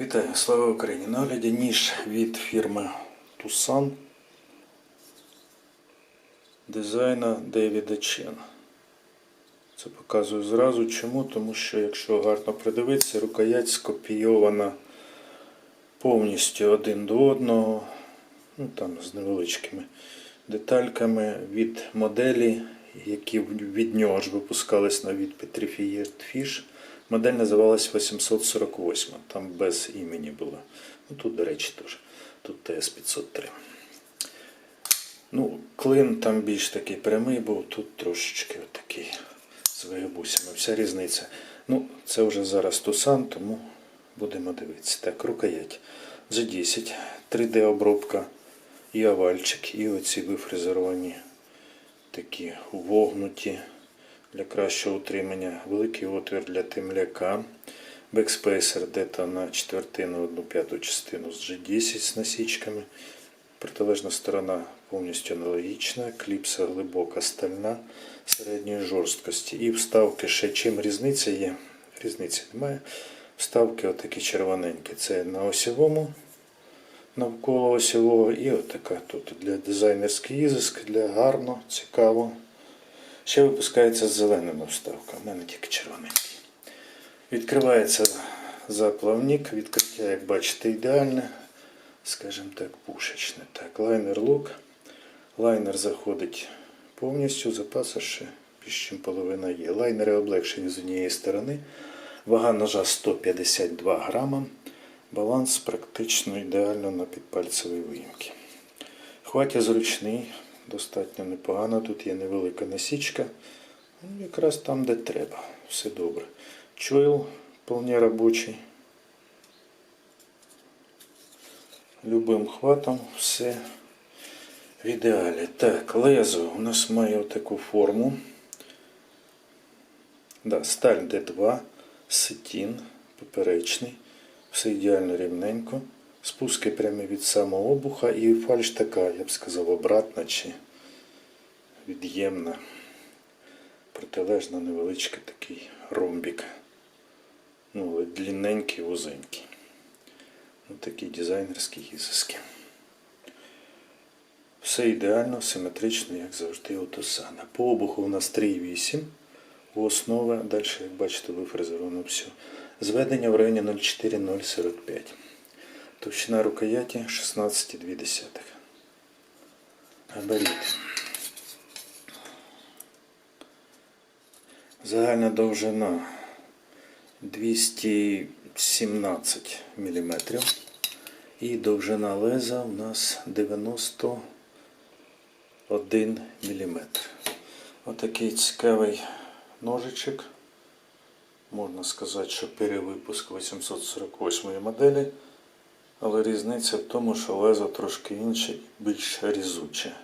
Вітаю, слава Україні! На огляді ніж від фірми Tucson дизайна Девіда Чен. Це показую зразу. Чому? Тому що, якщо гарно придивитися, рукоять скопійована повністю один до одного, ну там з невеличкими детальками від моделі, які від нього ж випускались на від Petrified Fish. Модель називалась 848, там без імені було. Ну тут, до речі, теж. Тут ТС-503. Ну, клин там більш такий прямий був, тут трошечки отакий з вигибусями. Вся різниця. Ну, це вже зараз Тусан, тому будемо дивитися. Так, рукоять. G10, 3D-обробка і овальчик, і оці вифрезеровані такі вогнуті для кращого утримання, великий отвір для темляка, бекспейсер де-то на четвертину, одну п'яту частину з G10 з насічками. Протилежна сторона повністю аналогічна, кліпса глибока стальна середньої жорсткості. І вставки ще чим різниця є. Різниці немає. Вставки отакі червоненькі. Це на осьовому, навколо осьового, і отака тут для дизайнерський ізиск, для гарно, цікаво. Ще випускається з зеленими вставками, у мене тільки червоненький. Відкривається заплавник, відкриття, як бачите, ідеальне, скажімо так, пушечне. Так, лайнер лук. Лайнер заходить повністю, запаса ще більш ніж половина є. Лайнери облегшені з однієї сторони. Вага ножа 152 грама. Баланс практично ідеально на підпальцевій виїмки. Хватя зручний, достатньо непогано. Тут є невелика насічка. Ну, якраз там, де треба. Все добре. Чойл вполне робочий. Любим хватом все в ідеалі. Так, лезо у нас має таку форму. Да, сталь D2, сетін, поперечний. Все ідеально рівненько. Спуски прямі від самого обуха і фальш така, я б сказав, обратна чи від'ємна. Протилежно невеличкий такий ромбік. Ну, але вузенький. Ну, такі дизайнерські ізиски. Все ідеально, симетрично, як завжди, у Тосана. По обуху у нас 3,8. У основи, далі, як бачите, вифрезеровано все. Зведення в районі 0,4-0,45. Товщина рукояті 16,2. Габарит. Загальна довжина 217 мм. І довжина леза у нас 91 мм. Отакий цікавий ножичок. Можна сказати, що перевипуск 848 моделі. Але різниця в тому, що лезо трошки інше і більш різуче.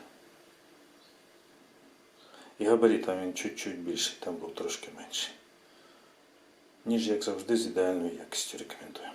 І габаритом він чуть-чуть більший, там був трошки менший. Ніж, як завжди, з ідеальною якістю рекомендую.